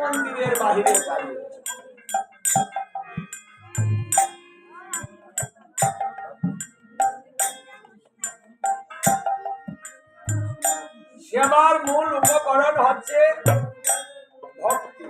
মন্দিরের বাহিরে সেবার মূল উপকরণ হচ্ছে ভক্তি।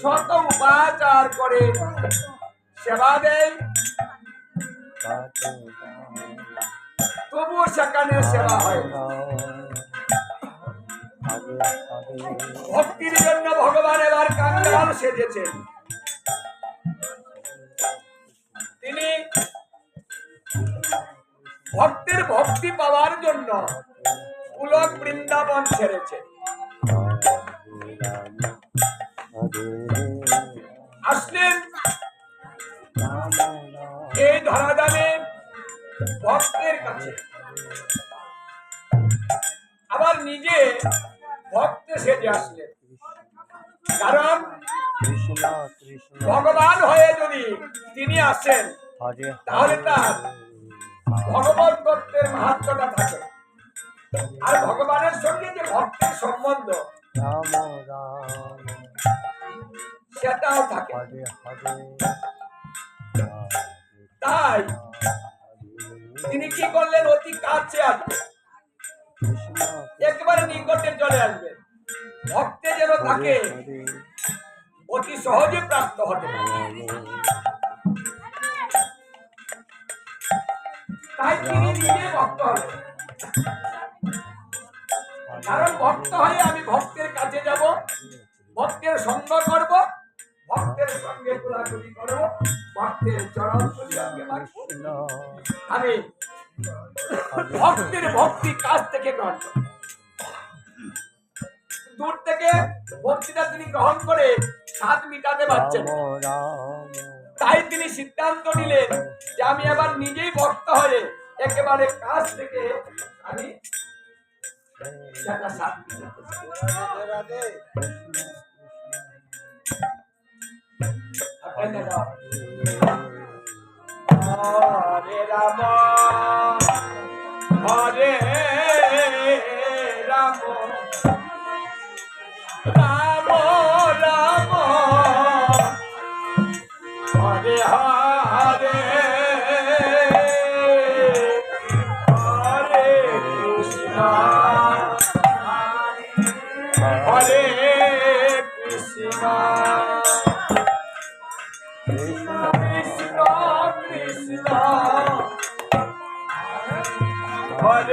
শত সেবা দেয়। তবুও সেখানে সেবা ভক্তির জন্য ভগবান এবার কাঙ্গাল সেজেছেন তিনি ভক্তের ভক্তি পাওয়ার জন্য পুলক বৃন্দাবন ছেড়েছেন আসলেন এই ধরাধামে ভক্তের কাছে। আবার নিজে ভক্ত সেজে আসলেন। কারণ ভগবান হয়ে যদি তিনি আসেন তাহলে তাই তিনি কি করলেন? অতি কাছে আসবেন একেবারে নিকটে চলে আসবেন ভক্তে যেন তাকে অতি সহজে প্রাপ্ত হতে তাই তিনি নিজে ভক্ত হলেন। কারণ ভক্ত হয়ে আমি ভক্তের কাছে যাব, ভক্তের সঙ্গ করব ভক্তের সঙ্গে গোলাগুলি করব ভক্তের চরণ আমি ভক্তের ভক্তি কাছ থেকে গ্রহণ দূর থেকে ভক্তিটা তিনি গ্রহণ করে স্বাদ মিটাতে পারছেন তাই তিনি সিদ্ধান্ত নিলেন যে আমি আবার নিজেই ভক্ত হয়ে একেবারে কাছ থেকে আমি সেটা স্বাদ মিটাতে। হরে রাম হরে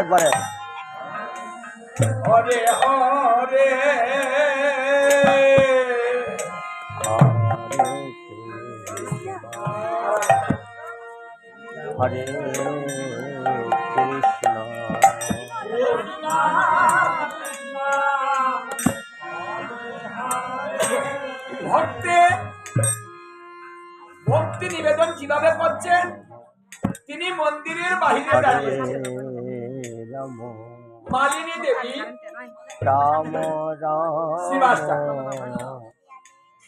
একবারে। হরে হরে। হরে কৃষ্ণ। ভক্তে ভক্তি নিবেদন কীভাবে করছেন? তিনি মন্দিরের বাহিরে হরে রাম মালিনী দেবী। রাম রাম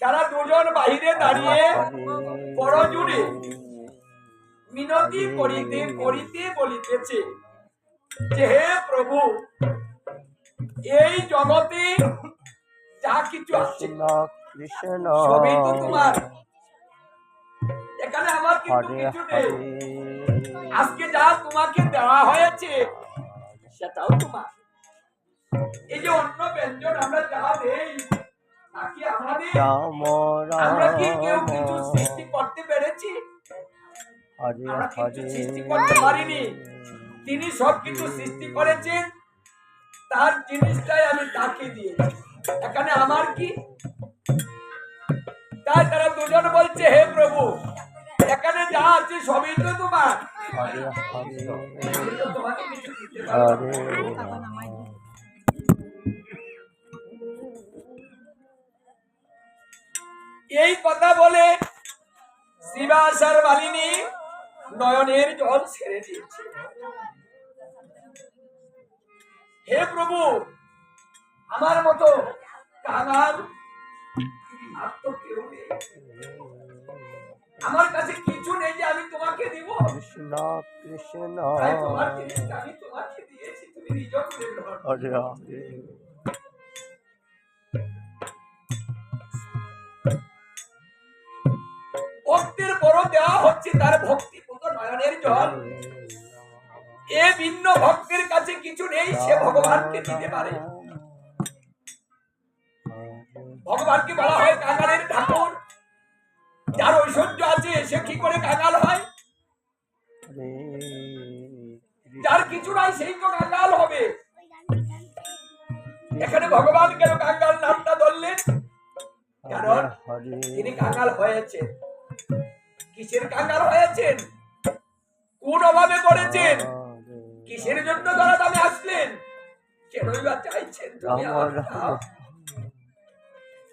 তারা দুজন বাহিরে দাঁড়িয়ে বড় জুড়ে মিনতি করিতে করিতে বলিতেছে যে হে প্রভু এই জগতে যা কিছু আছে কৃষ্ণ কৃষ্ণ। সবই তো তোমার। এখানে আমার কিন্তু কিছু নেই। আজকে যা তোমাকে দেওয়া হয়েছে সেটাও তোমার। এই যে অন্য ব্যঞ্জন আমরা যা দেই আমরা কি কেউ কিছু সৃষ্টি করতে পেরেছি? আমরা কিছু সৃষ্টি করতে পারিনি? তিনি সব কিছু সৃষ্টি করেছেন তার জিনিসটাই আমি তাকে দিয়েছি। এখানে আমার কি? তাই তারা দুজন বলছে হে প্রভু এখানে যা আছে সবই তো তোমার। এই কথা বলে শিবাসার মালিনী নয়নের জল ছেড়ে দিয়েছে। হে প্রভু, আমার মতো কাঙাল আর তো কেউ নেই। আমার কাছে কিছু নেই যে আমি তোমাকে দিব। কৃষ্ণ কৃষ্ণ। তোমার আমি তোমাকে দিয়েছি তুমি নিজ করে গ্রহণ ভক্তির বড় দেওয়া হচ্ছে তার ভক্তি পুত নয়নের জল। এ ভিন্ন ভক্তের কাছে কিছু নেই সে ভগবানকে দিতে পারে। ভগবানকে বলা হয় কাঙ্গাল হয়েছেন? কিসের কাঙ্গাল হয়েছেন? কোন অভাবে করেছেন কিসের জন্য ধরা দামে আসলেন? কেনই বা চাইছেন তুমি আমার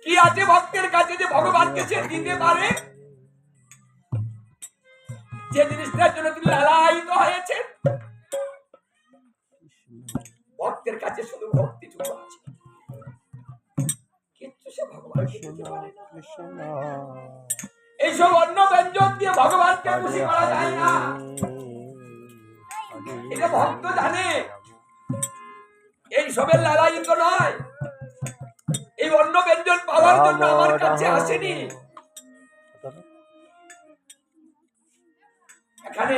কি আছে ভক্তের কাছে যে ভগবানকে সে দিতে পারে? যে জিনিসটার জন্য তিনি লালায়িত হয়েছেন? ভক্তের কাছে শুধু ভক্তি আছে এইসব অন্য ব্যঞ্জন দিয়ে ভগবানকে খুশি করা যায় না। এটা ভক্ত জানে। এই সবের লালায়িত নয়। এই অন্য ব্যঞ্জন পাওয়ার জন্য আমার কাছে আসেনি। এখানে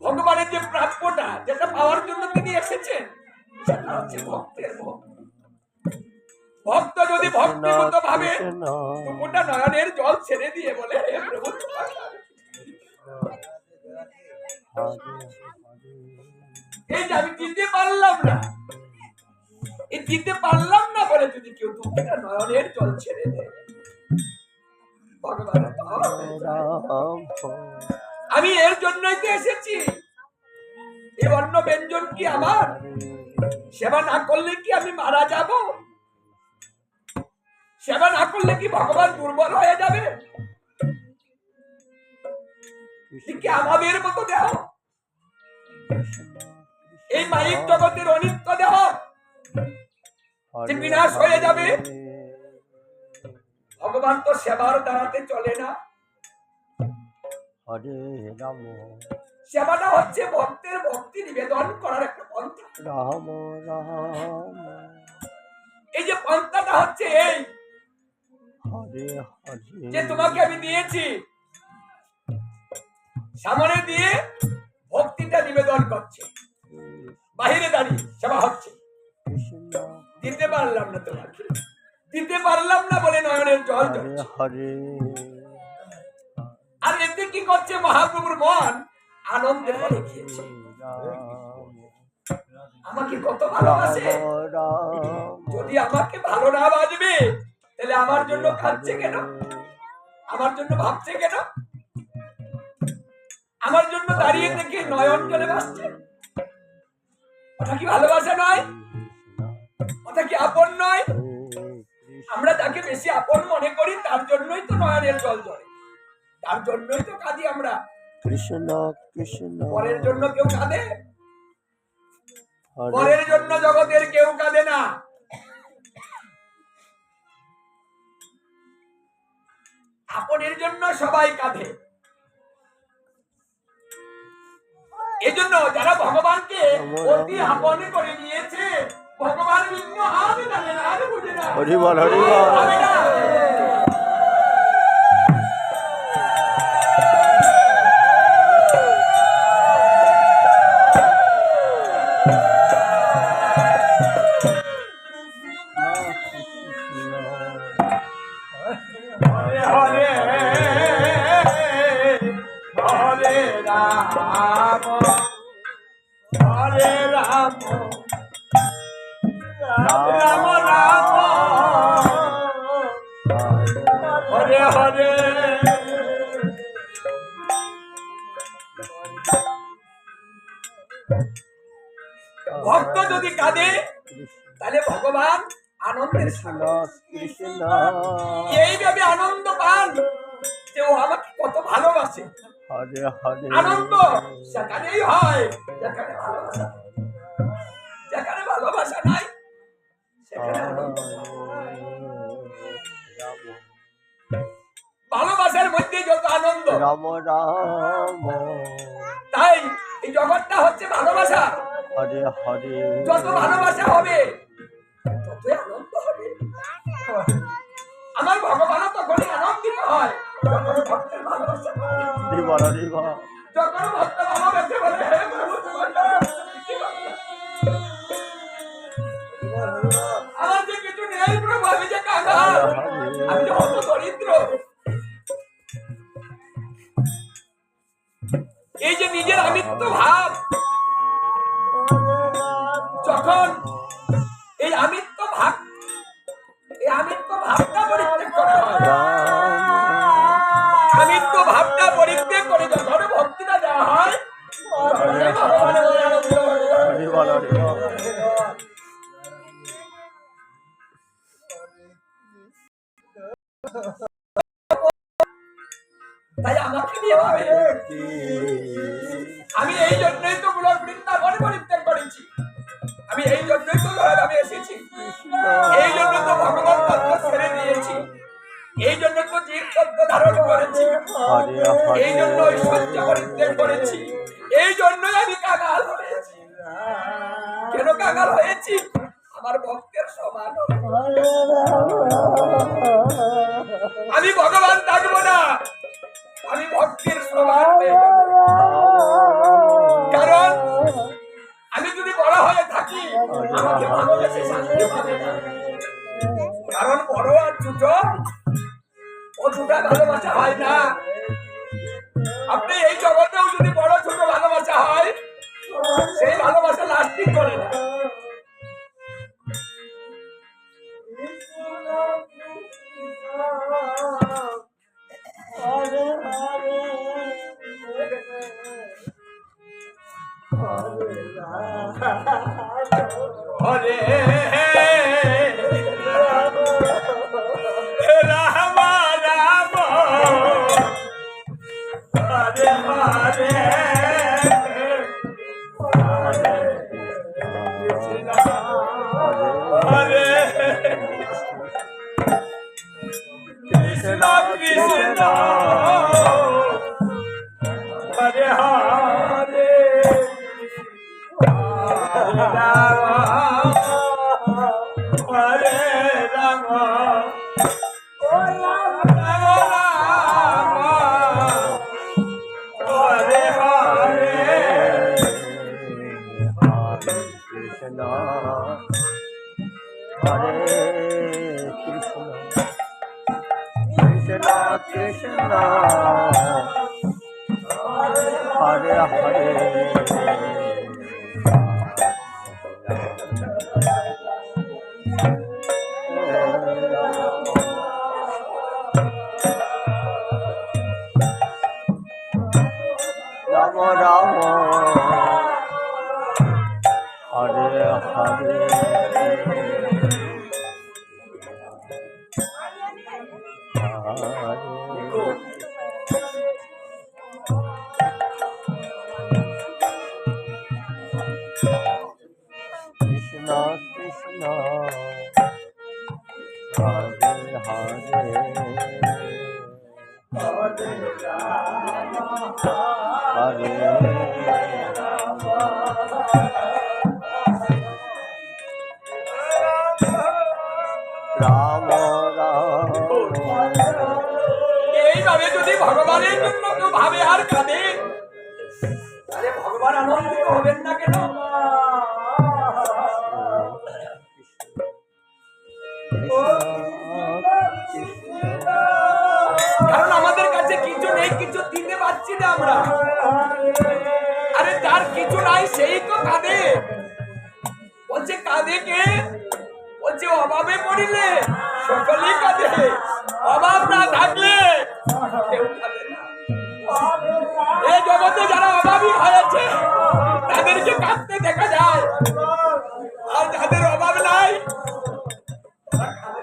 ভগবানের যে প্রাপ্যটা যেটা পাওয়ার জন্য তিনি এসেছেন সেটা হচ্ছে ভক্ত। যদি ভক্তিগত ভাবে টুকুটা নয়নের জল ছেড়ে দিয়ে বলে হে প্রভু আমি এই যে আমি দিতে পারলাম না। এই দিতে পারলাম না বলে যদি কেউ নয়নের জল ছেড়ে দেয় ভগবান। আমি এর জন্যই তো এসেছি। এই অন্য ব্যঞ্জন কি আমার? সেবা না করলে কি আমি মারা যাব? সেবা না করলে কি ভগবান দুর্বল হয়ে যাবে? কি আমাদের মতো দেহ? এই মাইক জগতের অনিত্য দেহ যে বিনাশ হয়ে যাবে। ভগবান তো সেবার দ্বারাতে চলে না। সেবাটা হচ্ছে ভক্তের ভক্তি নিবেদন করার একটা পন্থা। এই যে পন্থাটা হচ্ছে এই হরে হরে। যে তোমাকে আমি দিয়েছি সামনে দিয়ে ভক্তিটা নিবেদন করছে। বাহিরে দাঁড়িয়ে সেবা হচ্ছে। দিতে পারলাম না তোমাকে। দিতে পারলাম না বলে নয়নের জল হরে আর এতে কি করছে মহাপ্রভুর মন? আনন্দে ভরে গিয়েছে আমাকে কত ভালোবাসে। যদি আমাকে ভালো না বাজবে তাহলে আমার জন্য কাঁদছে কেন? আমার জন্য ভাবছে কেন? আমার জন্য দাঁড়িয়ে থেকে নয়ন জলে ভাসছে ওটা কি ভালোবাসা নয়? ওটা কি আপন নয়? আমরা যাকে বেশি আপন মনে করি তার জন্যই তো নয়নের জল ঝরে তার জন্যই তো কাঁদি আমরা। কৃষ্ণ কৃষ্ণ। পরের জন্য কেউ কাঁদে? পরের জন্য জগতের কেউ কাঁদে না। আপনের জন্য সবাই কাঁধে এজন্য যারা ভগবানকে অতি আপন করে নিয়েছে ভগবান বিষ্ণু আমি বুঝে না আমি বুঝি না। হরি বল ভক্ত যদি কাঁদে তাহলে ভগবান আনন্দের এইভাবে আনন্দ পান যে ও আমাকে কত ভালোবাসে। আনন্দ সেখানেই হয় যেখানে ভালোবাসা যেখানে ভালোবাসা নাই সেখানে আনন্দ ভালোবাসার মধ্যে যত আনন্দ রাম রাম। তাই এই জগৎটা হচ্ছে ভালোবাসা। হরে হরে। যত ভালোবাসা হবে ততই আনন্দ হবে। আমার ভগবান তখনই আনন্দিত হয় যখন ভক্তের ভালোবাসা বল হরি বল যখন ভক্ত ভালোবেসে বলে হে প্রভু তোমার নাম কি করব?" আমার যে কিছু নেই প্রভু আমি যে কাঙাল আমি যে অত দরিদ্র। এই যে নিজের আমিত্ব ভাব যখন এই আমিত্ব ভাব এই আমিত্ব ভাবটা ঐশ্বর্য করেছি। এই জন্যই আমি কাঙাল হয়েছি। কেন কাঙাল হয়েছি? আমার ভক্তের সমান আমি ভগবান থাকব না। কৃষ্ণ কৃষ্ণ কৃষ্ণ হরে ভগবানের জন্য তো ভাবে আর কাঁদে ভগবান আনন্দিত হবেন না কেন কে বলছে অভাবে পড়িলে, সকলেই কাঁদে। অভাব না থাকলে এই জগতে যারা অভাবী হয়েছে তাদেরকে কাঁদতে দেখা যায়। আর যাদের অভাব নাই, তারা কাঁদে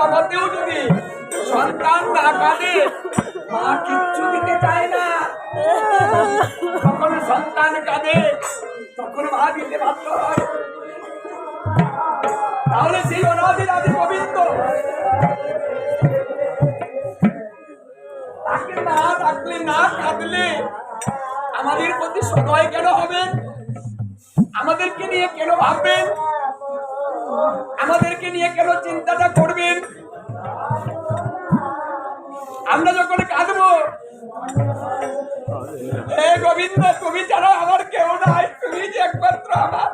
জগতেও যদি সন্তান না মা কিচ্ছু দিতে চায় না। সন্তান কাঁদে, তখন মা দিতে বাধ্য তাহলে সেই গোবিন্দ, তাকে না ডাকলে, না কাঁদলে আমাদের প্রতি সদয় কেন হবেন? আমাদেরকে নিয়ে কেন ভাববেন? আমাদেরকে নিয়ে কেন চিন্তাটা করবেন? আমরা যখন কাঁদবো, হে গোবিন্দ, তুমি ছাড়া আমার কেউ নাই, তুমি যে একমাত্র আমার।